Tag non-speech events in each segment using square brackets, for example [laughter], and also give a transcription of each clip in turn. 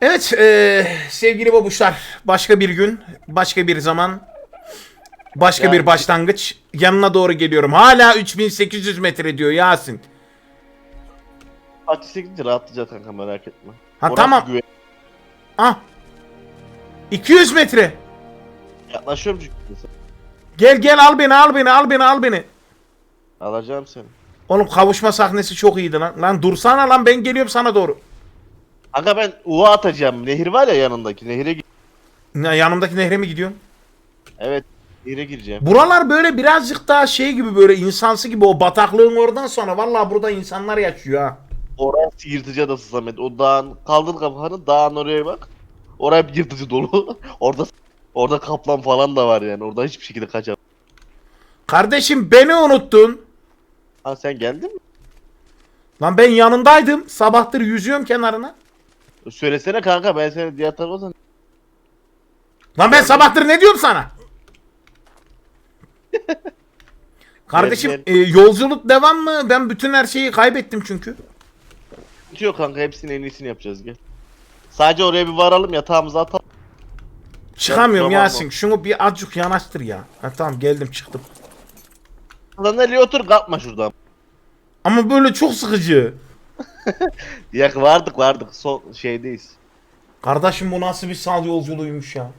Evet eee, sevgili babuşlar başka bir gün başka bir zaman başka Yani- bir başlangıç yanına doğru geliyorum. Hala 3800 metre diyor Yasin. Fatih 8 rahatlayacak kanka merak etme. Ha, Orası tamam. güven- Ah 200 metre. Yaklaşıyorum çünkü. Gel gel al beni al beni al beni al beni. Alacağım seni. Oğlum kavuşma sahnesi çok iyiydi lan. Lan dursana lan ben geliyorum sana doğru. Kanka ben uva atacağım. Nehir var ya yanındaki. Nehire gi- Ya, yanımdaki nehre mi gidiyorsun? Evet. Nehire gireceğim. Buralar böyle birazcık daha şey gibi böyle insansı gibi o bataklığın oradan sonra vallahi burada insanlar yaşıyor ha. Orası yırtıcı adası Samet. O dağın kaldır kafanı dağın oraya bak. Oraya bir yırtıcı dolu. [laughs] orada orada kaplan falan da var yani. Orada hiçbir şekilde kaçamam. Kardeşim beni unuttun. Ha sen geldin mi? Lan ben yanındaydım. Sabahtır yüzüyorum kenarına. Söylesene kanka ben seni diğer tarafa san- Lan ben sabahtır ne diyorum sana? [laughs] Kardeşim e, yolculuk devam mı? Ben bütün her şeyi kaybettim çünkü. Sıkıntı yok kanka hepsinin en iyisini yapacağız gel. Sadece oraya bir varalım yatağımıza atalım. Çıkamıyorum Tamam, Yasin. Şunu bir azıcık yanaştır ya. Ha, tamam geldim çıktım. Sandalye otur kalkma şuradan. Ama böyle çok sıkıcı. [laughs] Ya vardık vardık son şeydeyiz. Kardeşim bu nasıl bir sal yolculuğuymuş ya.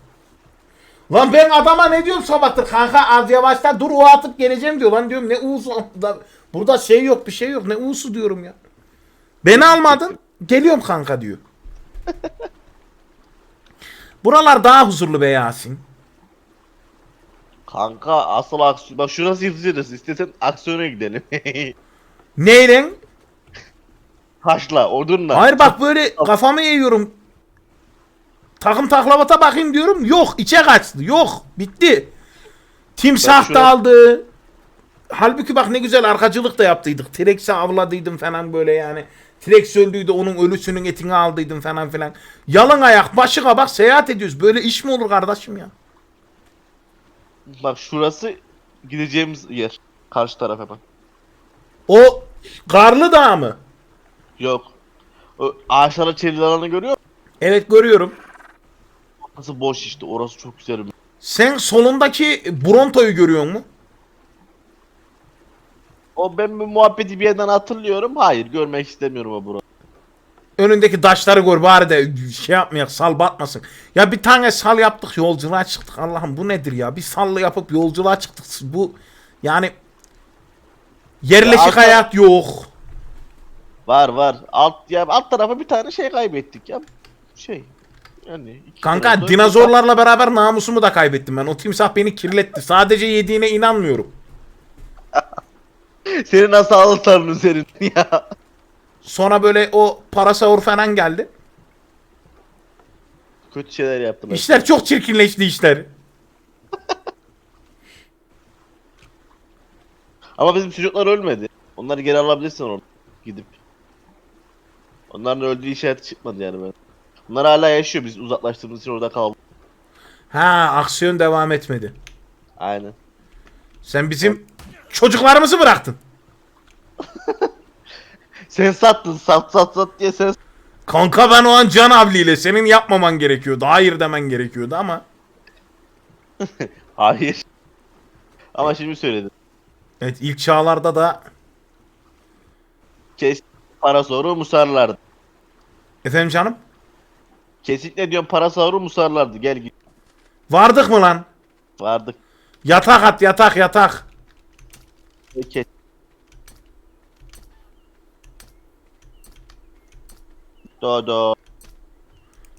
Lan ben adama ne diyorum sabahtır kanka az yavaşta dur o atıp geleceğim diyor lan diyorum ne uğusu da- burada şey yok bir şey yok ne uğusu diyorum ya. Beni almadın geliyorum kanka diyor. [laughs] Buralar daha huzurlu be Yasin. Kanka asıl aksiyon. Bak şurası adası. İstesen aksiyona gidelim. [laughs] Neyle? Taşla, odunla. Hayır bak böyle kafamı eğiyorum. Takım taklavata bakayım diyorum. Yok içe kaçtı. Yok bitti. Timsah şuna- da aldı. Halbuki bak ne güzel arkacılık da yaptıydık. T-Rex'i avladıydım falan böyle yani. T-Rex öldüydü onun ölüsünün etini aldıydım falan filan. Yalın ayak başıga bak seyahat ediyoruz. Böyle iş mi olur kardeşim ya? Bak şurası gideceğimiz yer. Karşı taraf hemen. O Karlı Dağ mı? Yok. O ağaçlara çevrili alanı görüyor musun? Evet görüyorum. Nasıl boş işte orası çok güzel. Sen solundaki Bronto'yu görüyor musun? O ben bu muhabbeti bir yerden hatırlıyorum. Hayır görmek istemiyorum o burayı. Önündeki taşları gör bari de şey yapmayak sal batmasın. Ya bir tane sal yaptık yolculuğa çıktık. Allah'ım bu nedir ya? Bir sallı yapıp yolculuğa çıktık. Bu yani yerleşik Ya hayat yok. Var var. Alt ya alt tarafa bir tane şey kaybettik ya. Şey. Yani Kanka dinozorlarla beraber namusumu da kaybettim ben. O timsah beni kirletti. Sadece yediğine inanmıyorum. [laughs] Senin nasıl ağlatlarını senin [laughs] ya. Sonra böyle o parasaur falan geldi. Kötü şeyler yaptılar. İşler çok çirkinleşti işler. [laughs] Ama bizim çocuklar ölmedi. Onları geri alabilirsin orada gidip. Onların öldüğü işareti çıkmadı yani ben. Onlar hala yaşıyor biz uzaklaştığımız için orada kaldık. Ha aksiyon devam etmedi. Aynen. Sen bizim çocuklarımızı bıraktın. [laughs] Sen sattın sat sat sat diye sen Kanka ben o an can havliyle senin yapmaman gerekiyordu. Hayır demen gerekiyordu ama. [laughs] Hayır. Ama şimdi söyledin. Evet ilk çağlarda da Kes para soru musarlardı. efendim canım Kesinlikle diyorum para soru musarlardı. Gel git. vardık mı lan? Vardık. Yatak at yatak yatak. Kes. Dodo.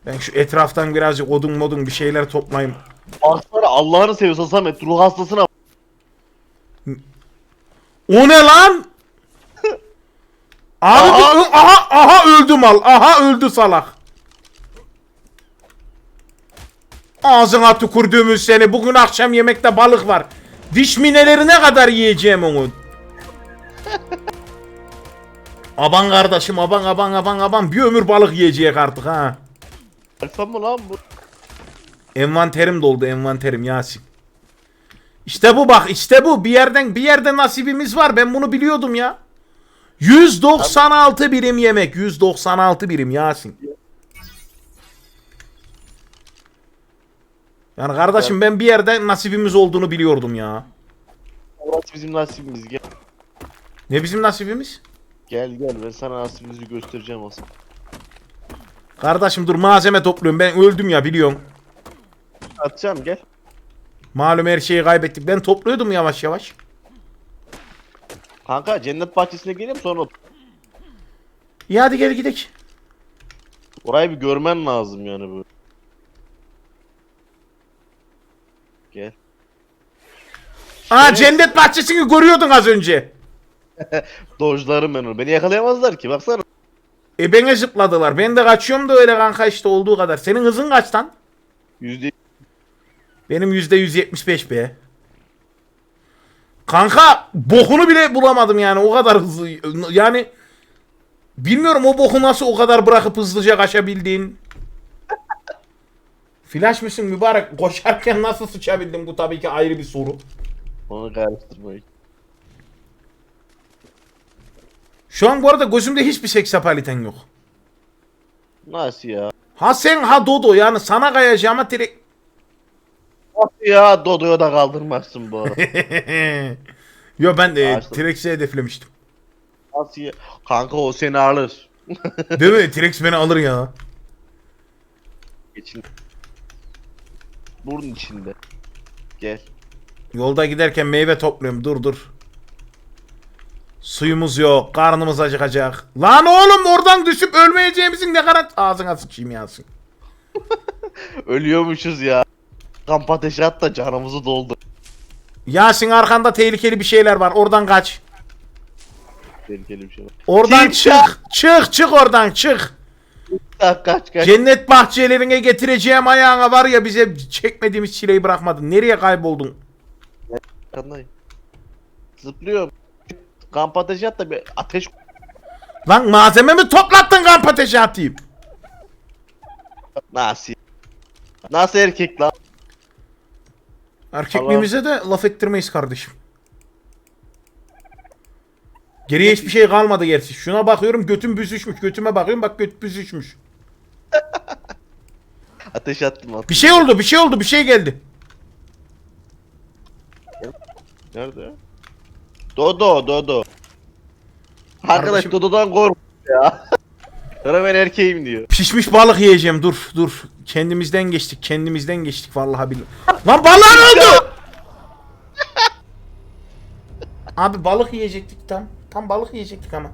Ben şu etraftan birazcık odun modun bir şeyler toplayayım. Baksana Allah'ını seviyorsan Samet ruh hastasına O ne lan? Abi Aha! bu- aha aha öldü mal. Aha öldü salak. Ağzına tükürdüğümüz seni. Bugün akşam yemekte balık var. Diş minelerine kadar yiyeceğim onu. [laughs] aban kardeşim aban aban aban aban. Bir ömür balık yiyecek artık ha. Alfa mı lan bu? Envanterim doldu envanterim Yasin. İşte bu bak işte bu bir yerden bir yerde nasibimiz var ben bunu biliyordum ya. 196 birim yemek. 196 birim Yasin. Yani kardeşim ben bir yerde nasibimiz olduğunu biliyordum ya. Orası bizim nasibimiz gel. Ne bizim nasibimiz? Gel gel ben sana nasibimizi göstereceğim asıl. Kardeşim dur malzeme topluyorum ben öldüm ya biliyorum. Atacağım gel. Malum her şeyi kaybettik. Ben topluyordum yavaş yavaş. Kanka cennet bahçesine geleyim sonra İyi hadi gel gidelim. orayı bir görmen lazım yani böyle. Gel. Aa cennet bahçesini görüyordun az önce. [laughs] Dojlarım ben onu. Beni yakalayamazlar ki baksana. E beni zıpladılar. Ben de kaçıyorum da öyle kanka işte olduğu kadar. Senin hızın kaç lan? Yüzde Benim %175 be. Kanka bokunu bile bulamadım yani o kadar hızlı. Yani bilmiyorum o boku nasıl o kadar bırakıp hızlıca kaçabildin. Flash mısın mübarek? Koşarken nasıl sıçabildin bu tabii ki ayrı bir soru. onu karıştırmayın. Şu an bu arada gözümde hiçbir seks apaliten yok. Nasıl ya? Ha sen ha Dodo yani sana kayacağıma direkt... Nasıl ya Dodo'ya da kaldırmazsın bu arada. [laughs] Yo ben Ağaçta- T-Rex'i hedeflemiştim. Nasıl ya? Kanka o seni alır. [laughs] Değil mi? T-Rex beni alır ya. Geçin. Burun içinde. Gel. Yolda giderken meyve topluyorum. Dur dur. Suyumuz yok. Karnımız acıkacak. Lan oğlum oradan düşüp ölmeyeceğimizin ne kadar... Ağzına sıçayım Yasin. [laughs] Ölüyormuşuz ya. Kamp ateşi at da canımızı doldur. Yasin arkanda tehlikeli bir şeyler var. Oradan kaç. Tehlikeli bir şey var. Oradan Çık çık. ya. Çık çık oradan çık. Kaç kaç kaç. Cennet bahçelerine getireceğim ayağına var ya bize çekmediğimiz çileyi bırakmadın. Nereye kayboldun? Arkandayım. Zıplıyorum. Kamp ateşi at da bir ateş Lan malzeme mi toplattın kamp ateşi atayım? Nasıl? Nasıl erkek lan? Erkekliğimize de laf ettirmeyiz kardeşim. Geriye hiçbir şey kalmadı gerçi. Şuna bakıyorum götüm büzüşmüş. Götüme bakıyorum bak göt büzüşmüş. [laughs] Ateş attım attım. Bir şey oldu bir şey oldu bir şey geldi. Nerede? Dodo Dodo. Arkadaş Kardeşim- Dodo'dan kork ya. [laughs] Sonra ben erkeğim diyor. Pişmiş balık yiyeceğim dur dur. Kendimizden geçtik kendimizden geçtik vallahi billahi. Lan balığa ne oldu? [laughs] Abi balık yiyecektik tam. Tam balık yiyecektik ama.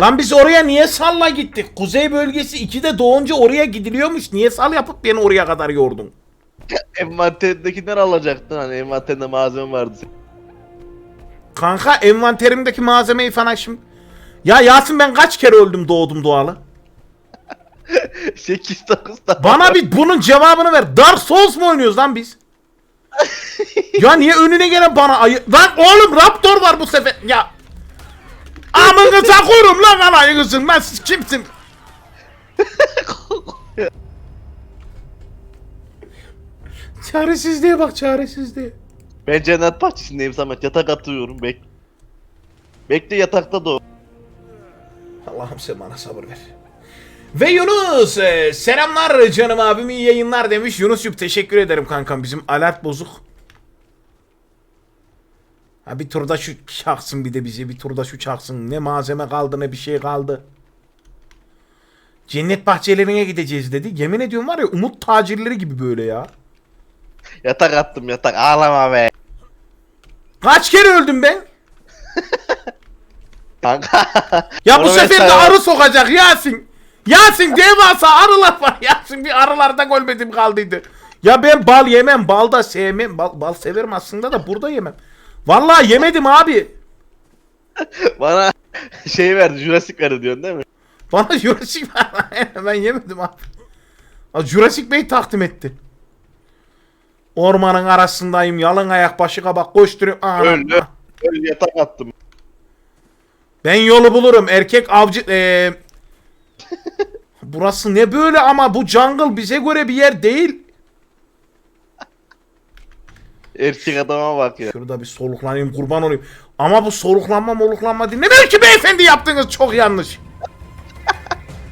Lan biz oraya niye salla gittik? Kuzey bölgesi 2'de doğunca oraya gidiliyormuş. Niye sal yapıp beni oraya kadar yordun? [laughs] Envanterindekinden alacaktın hani envanterinde malzeme vardı. Kanka envanterimdeki malzemeyi falan şimdi... Ya Yasin ben kaç kere öldüm doğdum doğalı? [laughs] 8 9 tane. Bana bir bunun cevabını ver. Dark Souls mu oynuyoruz lan biz? [laughs] ya niye önüne gelen bana ayı... Lan oğlum Raptor var bu sefer. Ya. Amınıza korum lan alayınızın. Lan siz kimsin? [laughs] çaresizliğe bak çaresizliğe. Ben cennet bahçesindeyim Samet yatak atıyorum bek. Bekle yatakta o. Allah'ım sen bana sabır ver. Ve Yunus e, selamlar canım abim iyi yayınlar demiş. Yunus'cum teşekkür ederim kankam bizim alert bozuk. Ha bir turda şu çaksın bir de bize bir turda şu çaksın. Ne malzeme kaldı ne bir şey kaldı. Cennet bahçelerine gideceğiz dedi. Yemin ediyorum var ya umut tacirleri gibi böyle ya. Yatak attım yatak ağlama be. Kaç kere öldüm ben? Kanka. Ya bu Onu sefer de mesela- arı sokacak Yasin. Yasin devasa arılar var [laughs] Yasin bir arılardan ölmedim kaldıydı. Ya ben bal yemem bal da sevmem. Bal, bal severim aslında da burada yemem. Vallahi yemedim abi. [laughs] Bana şey verdi Jurassic verdi diyorsun değil mi? Bana [laughs] Jurassic ben yemedim abi. Aa, Jurassic Bey takdim etti. Ormanın arasındayım yalın ayak başı kabak koşturuyorum. Aa, Öldü. Öyle yatak attım. Ben yolu bulurum. Erkek avcı... Eee... [laughs] Burası ne böyle ama bu jungle bize göre bir yer değil. Erkek adama bak ya. Şurada bir soluklanayım kurban olayım. Ama bu soluklanma moluklanma değil. Ne belki beyefendi yaptığınız çok yanlış.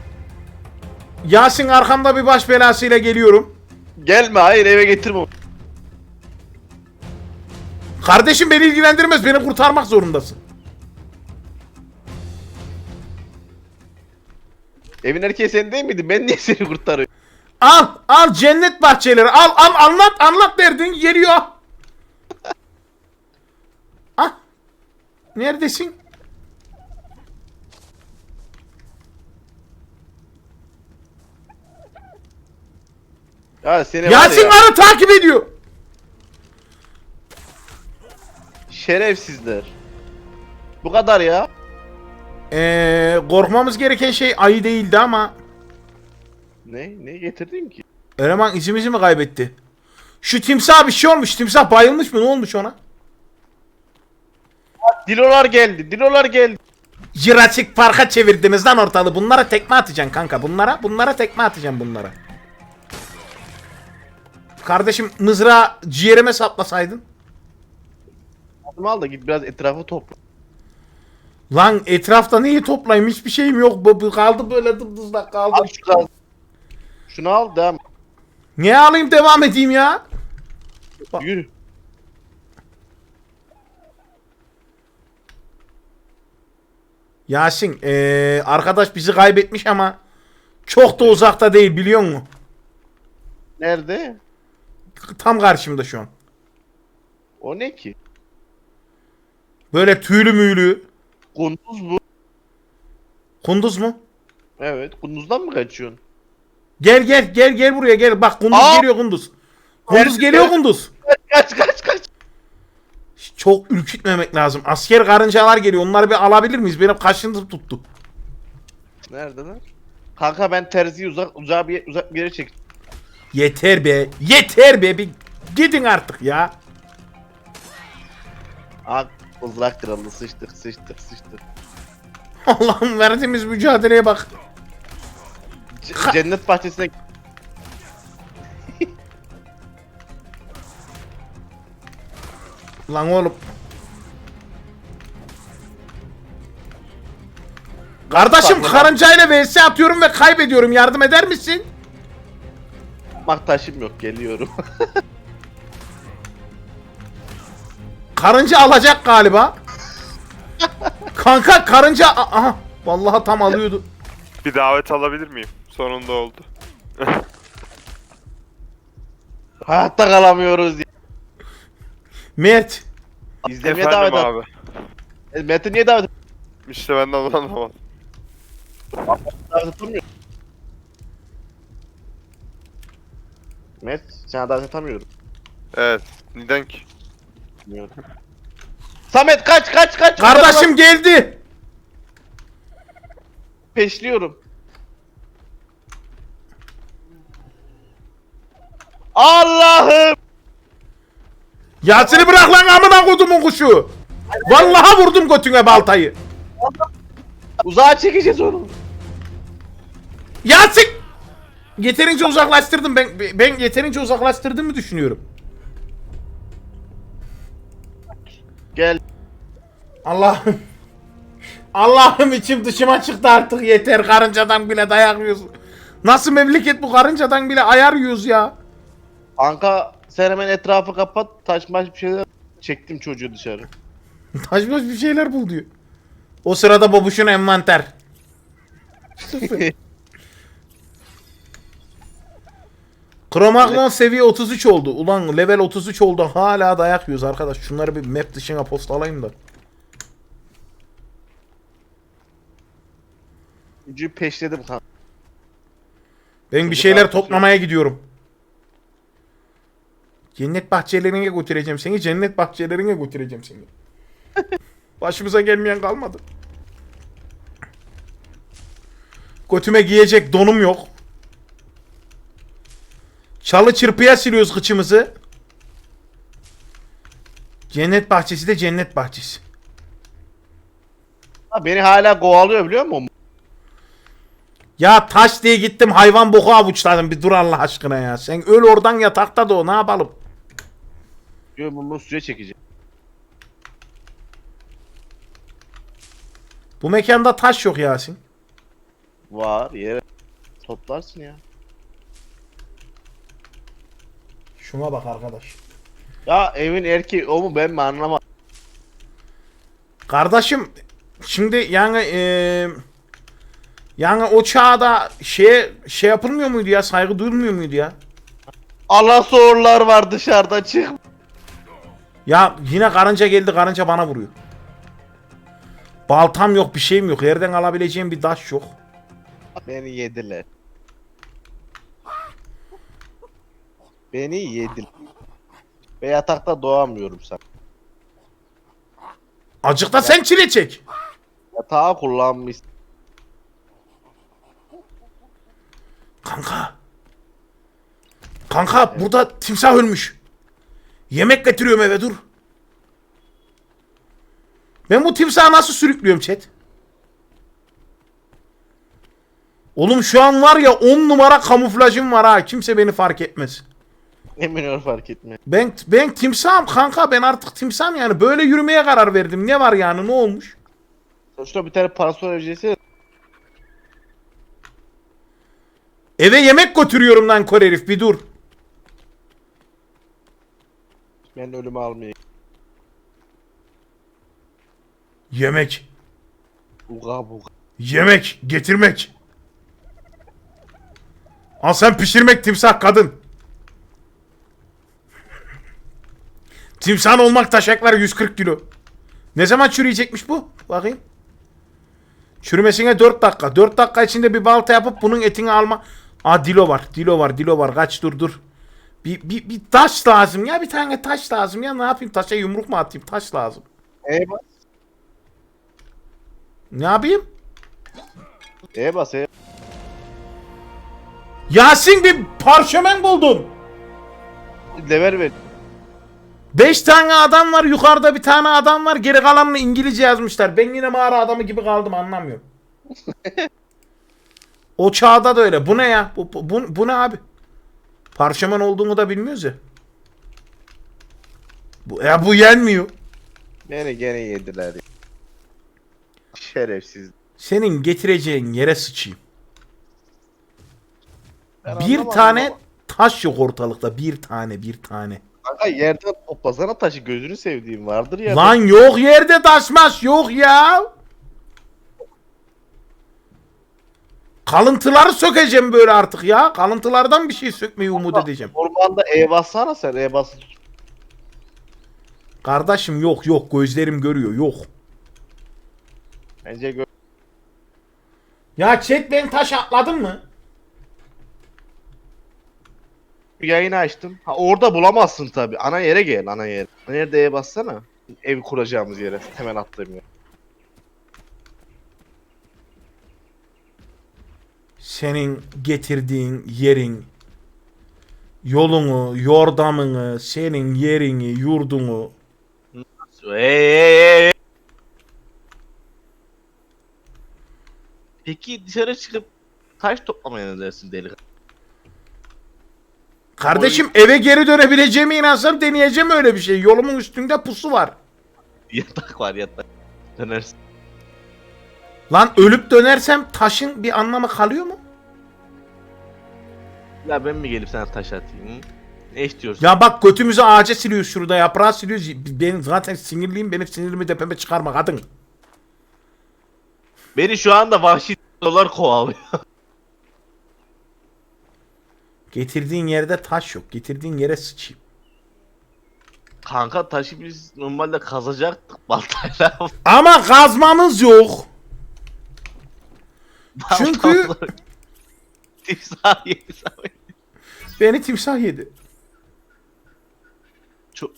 [laughs] Yasin arkamda bir baş belasıyla geliyorum. Gelme hayır eve getirme. Kardeşim beni ilgilendirmez. Beni kurtarmak zorundasın. Evin erkeği sen değil miydin? Ben niye seni kurtarıyorum? Al, al cennet bahçeleri. Al, al anlat, anlat derdin geliyor. [laughs] ah. Neredesin? Ya seni Yasin ya, arı takip ediyor. şerefsizler. Bu kadar ya. Ee, korkmamız gereken şey ayı değildi ama Ne? Ne getirdin ki? Eleman izimizi mi kaybetti? Şu timsah bir şey olmuş. Timsah bayılmış mı? Ne olmuş ona? Dilolar geldi. Dilolar geldi. Jurassic Park'a çevirdiniz lan ortalığı. Bunlara tekme atacaksın kanka. Bunlara, bunlara tekme atacaksın bunlara. Kardeşim mızrağı ciğerime saplasaydın. Adımı al da git biraz etrafı topla. Lan etrafta neyi toplayayım? Hiçbir şeyim yok. Bu, bu kaldı böyle dımdızlak kaldı. Al şu gaz. Şunu al devam. Niye alayım devam edeyim ya? Bak. Yürü. Yasin ee, arkadaş bizi kaybetmiş ama çok da uzakta değil biliyor musun? Nerede? Tam karşımda şu an. O ne ki? Böyle tüylü müylü. Kunduz bu. Kunduz mu? Evet. Kunduzdan mı kaçıyorsun? Gel gel gel gel buraya gel. Bak Kunduz Aa! geliyor Kunduz. Kunduz geliyor Kunduz. Kaç kaç kaç. Çok ürkütmemek lazım. Asker karıncalar geliyor. Onları bir alabilir miyiz? Benim kaşıntı tuttu. Neredeler? Kanka ben terziyi uzak uzağa bir uzak bir yere çek. Yeter be. Yeter be. Bir gidin artık ya. Aa mızrak kralı sıçtık sıçtık sıçtık. [laughs] Allah'ım verdiğimiz mücadeleye bak. C- cennet bahçesine [laughs] Lan oğlum. Kardeşim Bak, bak. karıncayla vs atıyorum ve kaybediyorum. Yardım eder misin? Mak taşım yok geliyorum. [laughs] Karınca alacak galiba. [laughs] Kanka karınca aha vallahi tam alıyordu. Bir davet alabilir miyim? Sonunda oldu. [laughs] Hayatta kalamıyoruz. Mert İzlemeye davet Efendim et. abi. E, Metin niye davet et? [laughs] İşte ben de onu anlamadım. Davet etmiyor. Met, sana davet etmiyorum. Evet. Neden ki? Bilmiyorum. Samet kaç kaç kaç. kardeşim geldi. Peşliyorum. Allah'ım. Ya seni bırak lan amına kodumun kuşu. Vallahi vurdum götüne baltayı. Uzağa çekeceğiz onu. Yasin! Yeterince uzaklaştırdım ben ben yeterince uzaklaştırdığımı düşünüyorum. Gel. Allah'ım. Allah'ım içim dışıma çıktı artık yeter karıncadan bile dayak yiyoruz. Nasıl memleket bu karıncadan bile ayar yiyoruz ya. Kanka sen hemen etrafı kapat. Taşmaş bir şeyler çektim çocuğu dışarı. [laughs] Taşmış bir şeyler bul diyor. O sırada babuşun envanter. Sıfır. [laughs] Kromaglon seviye 33 oldu. Ulan level 33 oldu. Hala dayak yiyoruz arkadaş. Şunları bir map dışına postalayayım da. Çocuğu peşledim kanka. Ben bir şeyler toplamaya gidiyorum. Cennet bahçelerine götüreceğim seni. Cennet bahçelerine götüreceğim seni. [laughs] Başımıza gelmeyen kalmadı. Götüme giyecek donum yok. Çalı çırpıya siliyoruz kıçımızı. Cennet bahçesi de cennet bahçesi. Ha, beni hala kovalıyor biliyor musun? Ya taş diye gittim hayvan boku avuçladım bir dur Allah aşkına ya. Sen öl oradan yatakta da o ne yapalım? Diyor bunu suya çekeceğim. Bu mekanda taş yok Yasin. Var yere toplarsın ya. Şuna bak arkadaş. Ya evin erkeği o mu ben mi anlamadım. Kardeşim şimdi yani eee yani o çağda şey şey yapılmıyor muydu ya? Saygı duyulmuyor muydu ya? Allah sorular var dışarıda çık. Ya yine karınca geldi karınca bana vuruyor. Baltam yok bir şeyim yok. Yerden alabileceğim bir taş yok. Beni yediler. Beni yediler. Ve yatakta doğamıyorum sen. Acıkta sen çile çek. Yatağı kullanmış. Kanka. Kanka burada timsah ölmüş. Yemek getiriyorum eve dur. Ben bu timsahı nasıl sürüklüyorum chat? Oğlum şu an var ya 10 numara kamuflajım var ha. Kimse beni fark etmez. Ol fark etme. Ben ben timsahım kanka ben artık timsahım yani böyle yürümeye karar verdim. Ne var yani ne olmuş? Sonuçta bir tane parasol öncesi Eve yemek götürüyorum lan kor herif bir dur. ben ölümü almayayım. Yemek. Uga buga. Yemek, getirmek. Al sen pişirmek timsah kadın. Timsahın olmak taşaklar 140 kilo. Ne zaman çürüyecekmiş bu? Bakayım. Çürümesine 4 dakika. 4 dakika içinde bir balta yapıp bunun etini alma. Aa dilo var. Dilo var. Dilo var. Kaç dur dur. Bir, bir, bir taş lazım ya. Bir tane taş lazım ya. Ne yapayım? Taşa yumruk mu atayım? Taş lazım. E bas. Ne yapayım? E bas e. Yasin bir parşömen buldun. Lever ver. 5 tane adam var yukarıda bir tane adam var geri kalanını İngilizce yazmışlar. Ben yine mağara adamı gibi kaldım anlamıyorum. [laughs] o çağda da öyle. Bu ne ya? Bu, bu, bu, bu ne abi? Parşömen olduğunu da bilmiyoruz ya. Bu, ya bu yenmiyor. Beni gene yediler. ya. Şerefsiz. Senin getireceğin yere sıçayım. Ben bir anlamadım tane ama- taş yok ortalıkta. Bir tane bir tane. Kanka yerden toplasana taşı gözünü sevdiğim vardır ya. Lan yok yerde taşmaz yok ya. Kalıntıları sökeceğim böyle artık ya. Kalıntılardan bir şey sökmeyi umut edeceğim. Ormanda E bassana sen E bas. Kardeşim yok yok gözlerim görüyor yok. Bence gö- Ya chat ben taş atladım mı? Yayını açtım. Ha orada bulamazsın tabi. Ana yere gel ana yere. Ana yerde E bassana. Ev kuracağımız yere. Hemen attığım yer. Senin getirdiğin yerin yolunu, yordamını, senin yerini, yurdunu hey. Peki dışarı çıkıp taş toplamaya ne dersin deli? Kardeşim eve geri dönebileceğime inansam deneyeceğim öyle bir şey. Yolumun üstünde pusu var. Yatak var yatak. Dönersin. Lan ölüp dönersem taşın bir anlamı kalıyor mu? Ya ben mi gelip sana taş atayım? Hı? Ne istiyorsun? Ya bak götümüzü ağaca siliyoruz şurada yaprağı siliyoruz. Ben zaten sinirliyim benim sinirimi tepeme çıkarma kadın. Beni şu anda vahşi dolar kovalıyor. Getirdiğin yerde taş yok. Getirdiğin yere sıçayım. Kanka taşı biz normalde kazacaktık baltayla. [laughs] Ama kazmamız yok. Çünkü- Timsah yedi. Beni timsah yedi. Çok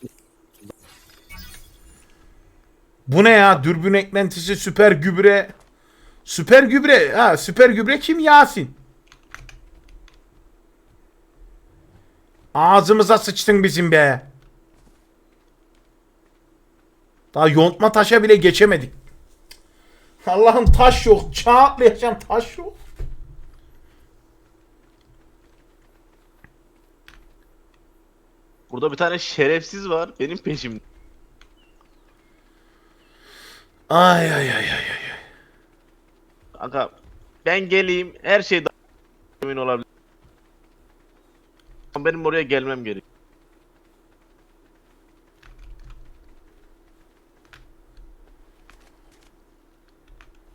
Bu ne ya? Dürbün eklentisi süper gübre. Süper gübre. Ha süper gübre kim? Yasin. Ağzımıza sıçtın bizim be. Daha yontma taşa bile geçemedik. Allah'ım taş yok. Çağ atlayacağım taş yok. Burada bir tane şerefsiz var benim peşimde. Ay ay ay ay. ay. Kanka ben geleyim her şeyden emin olabilir benim oraya gelmem gerek.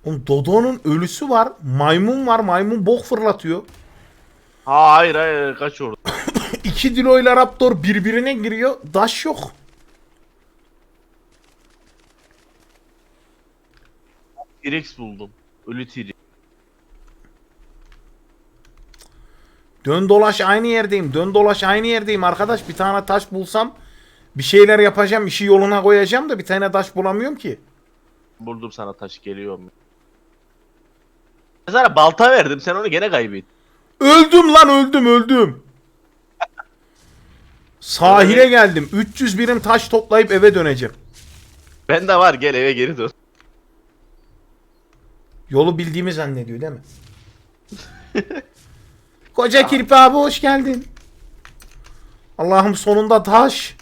Oğlum Dodo'nun ölüsü var. Maymun var. Maymun bok fırlatıyor. Ha, hayır hayır kaç orada. [coughs] İki dilo ile raptor birbirine giriyor. Daş yok. T-Rex buldum. Ölü T-Rex. Dön dolaş aynı yerdeyim. Dön dolaş aynı yerdeyim arkadaş. Bir tane taş bulsam bir şeyler yapacağım. işi yoluna koyacağım da bir tane taş bulamıyorum ki. Buldum sana taş geliyorum. Ben Sana balta verdim sen onu gene kaybettin. Öldüm lan öldüm öldüm. Sahile geldim. 300 birim taş toplayıp eve döneceğim. Ben de var gel eve geri dön. Yolu bildiğimi zannediyor değil mi? [laughs] Koca kirpi abi hoş geldin. Allah'ım sonunda taş.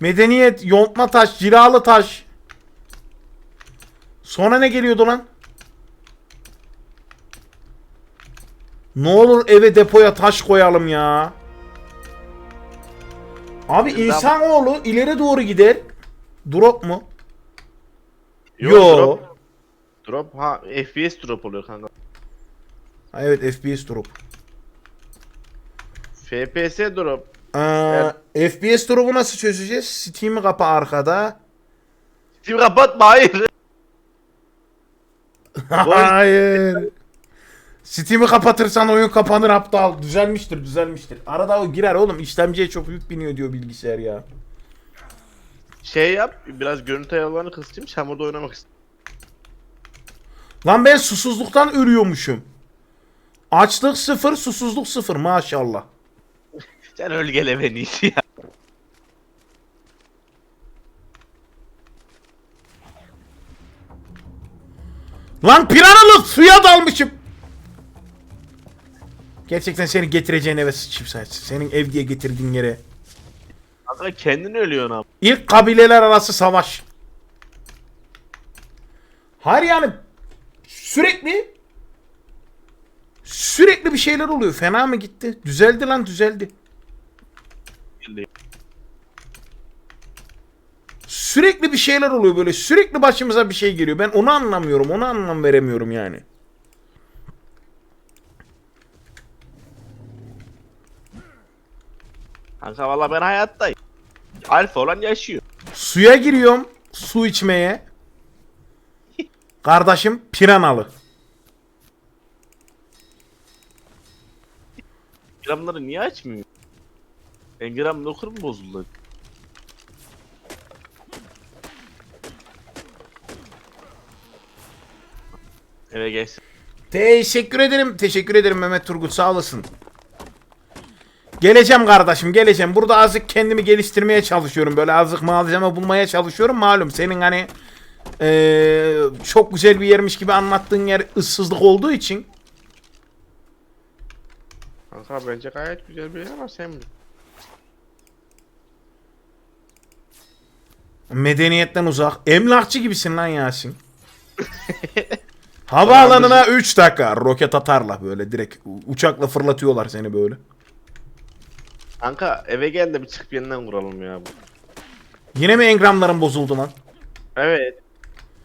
Medeniyet, yontma taş, cilalı taş. Sonra ne geliyordu lan? Ne olur eve depoya taş koyalım ya. Abi insanoğlu ileri doğru gider. Drop mu? Yok, Yo. Drop, drop ha FPS drop oluyor kanka. Ha, evet FPS drop. FPS drop. Ee, FPS drop'u nasıl çözeceğiz? Steam'i kapa arkada. Steam kapatma hayır. [laughs] Hayır. Steam'i kapatırsan oyun kapanır aptal. Düzelmiştir düzelmiştir. Arada o girer oğlum işlemciye çok yük biniyor diyor bilgisayar ya. Şey yap biraz görüntü ayarlarını kısayım çamurda oynamak istiyorum. Lan ben susuzluktan ölüyormuşum. Açlık sıfır, susuzluk sıfır maşallah. Sen öl gel eve en iyisi ya. Lan piranalık suya dalmışım. Gerçekten seni getireceğin eve sıçayım sen. Senin ev diye getirdiğin yere. Kanka kendin ölüyorsun abi. İlk kabileler arası savaş. Hayır yani sürekli sürekli bir şeyler oluyor. Fena mı gitti? Düzeldi lan düzeldi. Sürekli bir şeyler oluyor böyle. Sürekli başımıza bir şey geliyor. Ben onu anlamıyorum. Onu anlam veremiyorum yani. Kanka valla ben hayattayım. Alfa olan yaşıyor. Suya giriyorum. Su içmeye. Kardeşim piranalı. Gramları niye açmıyor? Engram locker mu bozuldu? Eve gelsin. Teşekkür ederim. Teşekkür ederim Mehmet Turgut sağ olasın. Geleceğim kardeşim geleceğim. Burada azıcık kendimi geliştirmeye çalışıyorum. Böyle azıcık malzeme bulmaya çalışıyorum. Malum senin hani eee, çok güzel bir yermiş gibi anlattığın yer ıssızlık olduğu için. Kanka bence gayet güzel bir yer ama sen bil. Medeniyetten uzak. Emlakçı gibisin lan Yasin. [laughs] Havaalanına 3 dakika. Roket atarla böyle direkt. Uçakla fırlatıyorlar seni böyle. Kanka eve gel de bir çıkıp yeniden kuralım ya. Yine mi engramların bozuldu lan? Evet.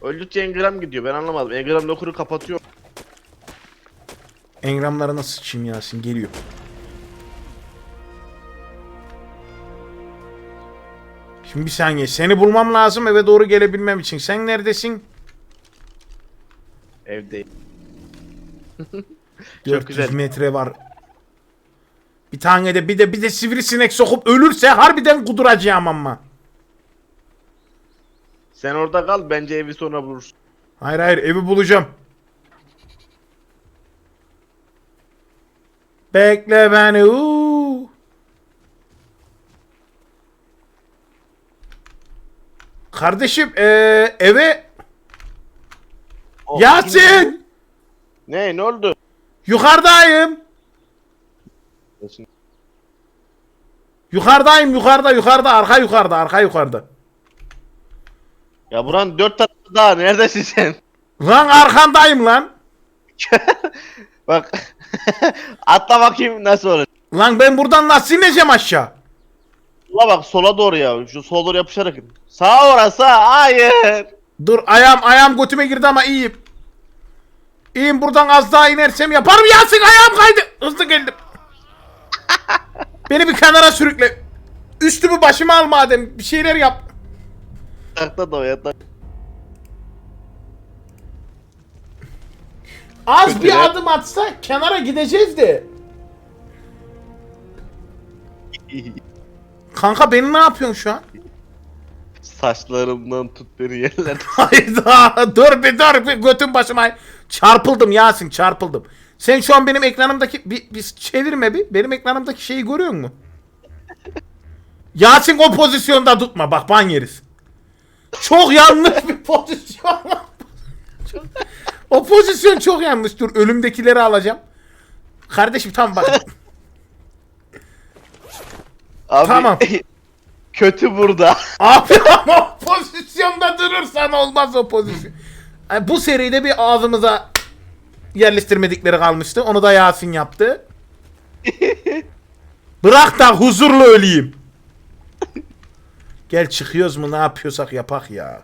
Öldükçe engram gidiyor ben anlamadım. Engram locker'ı kapatıyor. Engramlara nasıl sıçayım Yasin geliyor. Şimdi bir saniye seni bulmam lazım eve doğru gelebilmem için. Sen neredesin? Evdeyim. [laughs] 400 güzel. metre var. Bir tane de bir de bir de sivrisinek sokup ölürse harbiden kuduracağım ama. Sen orada kal bence evi sonra bulursun. Hayır hayır evi bulacağım. Bekle beni. uuu. Kardeşim eee, eve Oh, Yasin Ne ne oldu? yukarıdayım. Yukarıdayım yukarıda yukarıda arka yukarıda arka yukarıda. Ya buranın dört tarafı daha neredesin sen? Lan arkandayım lan. [laughs] Bak. [laughs] Atla bakayım nasıl olacak. Lan ben buradan nasıl ineceğim aşağı? Sola bak sola doğru ya. Şu sola doğru yapışarak. Sağ orası. Hayır. Dur ayağım ayağım götüme girdi ama iyiyim. İyiyim buradan az daha inersem yaparım Yasin ayağım kaydı. Hızlı geldim. [laughs] Beni bir kenara sürükle. Üstümü başıma al madem bir şeyler yap. Yatakta da o yatak. Az Kötü bir ya. adım atsa kenara gideceğiz de. [laughs] Kanka beni ne yapıyorsun şu an? Saçlarımdan tut beni yerler. [laughs] Hayda dur bir dur bir götüm başıma çarpıldım Yasin çarpıldım. Sen şu an benim ekranımdaki bir, bir çevirme bir benim ekranımdaki şeyi görüyor musun? [laughs] Yasin o pozisyonda tutma bak ban yeriz. Çok yanlış bir pozisyon. [laughs] O pozisyon çok yanlış dur ölümdekileri alacağım. Kardeşim tamam bak. Abi Tamam. [laughs] kötü burada. [laughs] Abi ama o pozisyonda durursan olmaz o pozisyon. Yani bu seride bir ağzımıza yerleştirmedikleri kalmıştı. Onu da Yasin yaptı. [laughs] Bırak da huzurlu öleyim. Gel çıkıyoruz mu ne yapıyorsak yapak ya.